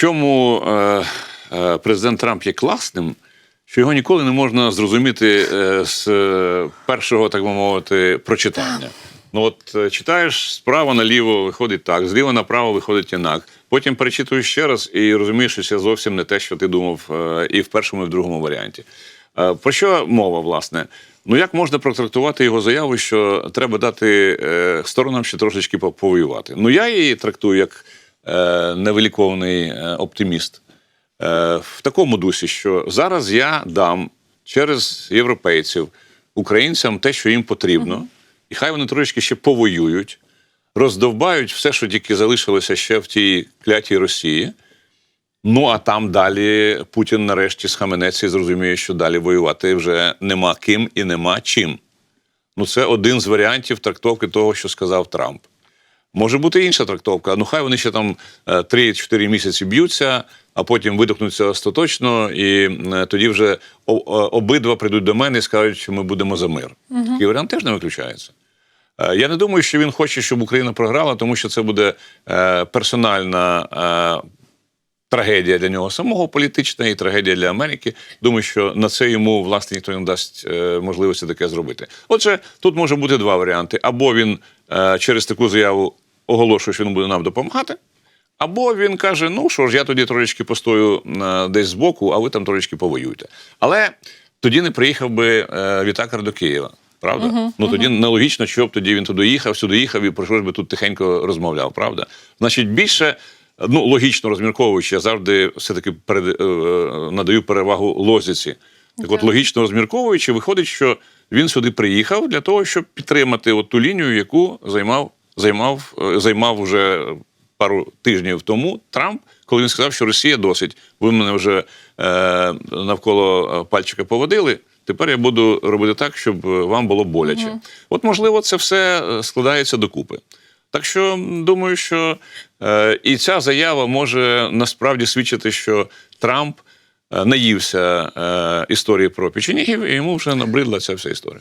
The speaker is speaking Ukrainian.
чому е, е, президент Трамп є класним, що його ніколи не можна зрозуміти е, з е, першого, так би мовити, прочитання. Ну от читаєш справа наліво виходить так, зліва направо виходить інак. Потім перечитуєш ще раз і розумієш, що це зовсім не те, що ти думав і в першому, і в другому варіанті. Про що мова, власне? Ну як можна протрактувати його заяву, що треба дати сторонам ще трошечки повоювати? Ну я її трактую як невилікований е, оптиміст. Е, в такому дусі, що зараз я дам через європейців українцям те, що їм потрібно, і хай вони трошечки ще повоюють, роздовбають все, що тільки залишилося ще в тій клятій Росії. Ну а там далі Путін нарешті схаменеться і зрозуміє, що далі воювати вже нема ким і нема чим. Ну, це один з варіантів трактовки того, що сказав Трамп. Може бути інша трактовка. Ну, хай вони ще там е, 3-4 місяці б'ються, а потім видохнуться остаточно, і е, тоді вже о- обидва прийдуть до мене і скажуть, що ми будемо за мир. Такий варіант теж не виключається. Е, Я не думаю, що він хоче, щоб Україна програла, тому що це буде е, персональна е, трагедія для нього самого політична і трагедія для Америки. Думаю, що на це йому власне ніхто не дасть е, можливості таке зробити. Отже, тут може бути два варіанти: або він е, через таку заяву оголошує, що він буде нам допомагати. Або він каже: ну що ж, я тоді трошечки постою е, десь збоку, а ви там трошечки повоюєте. Але тоді не приїхав би е, Вітакар до Києва. Правда? ну тоді нелогічно, що б тоді він туди їхав, сюди їхав і про що ж би тут тихенько розмовляв, правда? Значить, більше, ну логічно розмірковуючи, я завжди все-таки перед, е, е, надаю перевагу лозіці. Так от, логічно розмірковуючи, виходить, що він сюди приїхав для того, щоб підтримати от ту лінію, яку займав, займав, е, займав уже пару тижнів тому Трамп, коли він сказав, що Росія досить. Ви мене вже е, навколо е, пальчика поводили. Тепер я буду робити так, щоб е, вам було боляче. От, можливо, це все складається докупи. Так що думаю, що е, і ця заява може насправді свідчити, що Трамп наївся е, історії про печенігів, і йому вже набридла ця вся історія.